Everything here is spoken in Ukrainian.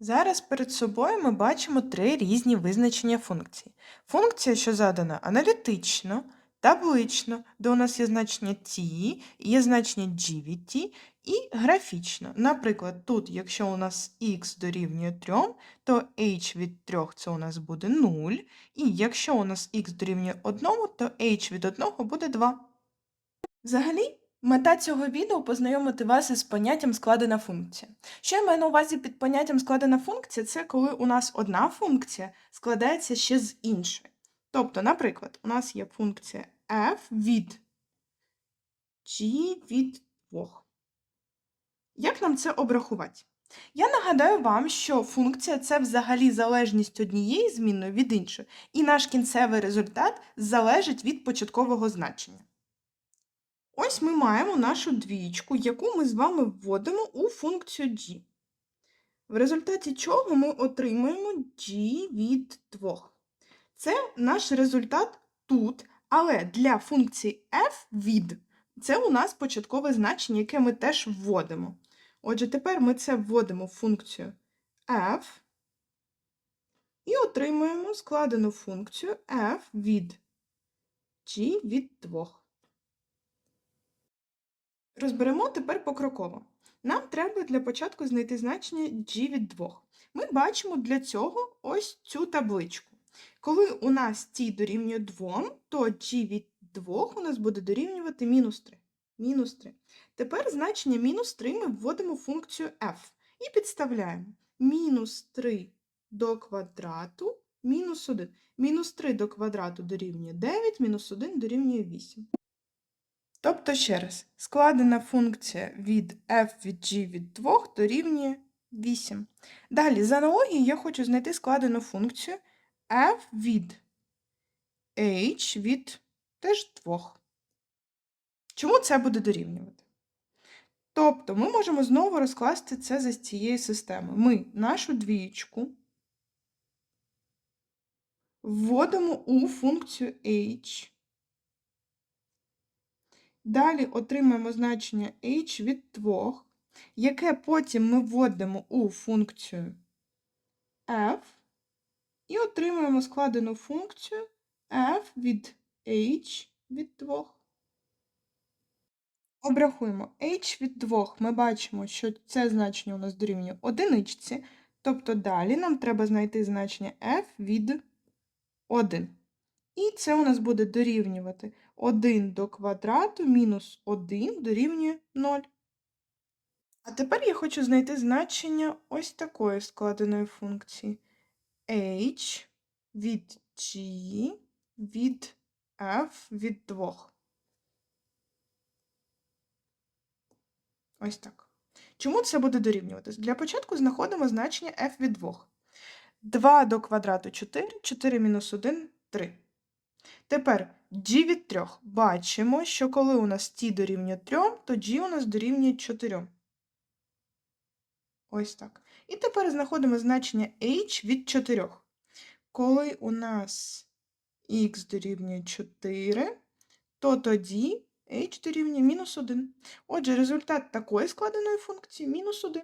Зараз перед собою ми бачимо три різні визначення функцій. Функція, що задана аналітично, таблично, де у нас є значення t, є значення g від t, і графічно. Наприклад, тут, якщо у нас x дорівнює 3, то h від 3 це у нас буде 0, і якщо у нас x дорівнює 1, то h від 1 буде 2. Взагалі, мета цього відео познайомити вас із поняттям складена функція. Що я маю на увазі під поняттям складена функція? Це коли у нас одна функція складається ще з іншої. Тобто, наприклад, у нас є функція f від g від 2. Як нам це обрахувати? Я нагадаю вам, що функція це взагалі залежність однієї змінної від іншої, і наш кінцевий результат залежить від початкового значення. Ось ми маємо нашу двічку, яку ми з вами вводимо у функцію g. В результаті чого ми отримуємо g від 2. Це наш результат тут, але для функції f від це у нас початкове значення, яке ми теж вводимо. Отже, тепер ми це вводимо в функцію f і отримуємо складену функцію f від g від 2. Розберемо тепер покроково. Нам треба для початку знайти значення g від 2. Ми бачимо для цього ось цю табличку. Коли у нас t дорівнює 2, то g від 2 у нас буде дорівнювати мінус 3. Мінус 3. Тепер значення мінус 3 ми вводимо в функцію f і підставляємо мінус 3 до квадрату мінус 1. Мінус 3 до квадрату дорівнює 9, мінус 1 дорівнює 8. Тобто, ще раз, складена функція від f від g від 2 дорівнює 8. Далі, за аналогією, я хочу знайти складену функцію f від h від теж 2. Чому це буде дорівнювати? Тобто, ми можемо знову розкласти це за цією системою. Ми нашу двієчку вводимо у функцію h. Далі отримаємо значення h від 2, яке потім ми вводимо у функцію f і отримуємо складену функцію f від h від 2. Обрахуємо h від 2. Ми бачимо, що це значення у нас дорівнює одиничці, тобто далі нам треба знайти значення f від 1. І це у нас буде дорівнювати 1 до квадрату мінус 1 дорівнює 0. А тепер я хочу знайти значення ось такої складеної функції h від g від f від 2. Ось так. Чому це буде дорівнюватись? Для початку знаходимо значення f від 2. 2 до квадрату 4, 4 мінус 1 3. Тепер g від 3. Бачимо, що коли у нас t дорівнює 3, то g у нас дорівнює 4. Ось так. І тепер знаходимо значення h від 4. Коли у нас x дорівнює 4, то тоді h дорівнює мінус 1. Отже, результат такої складеної функції мінус 1.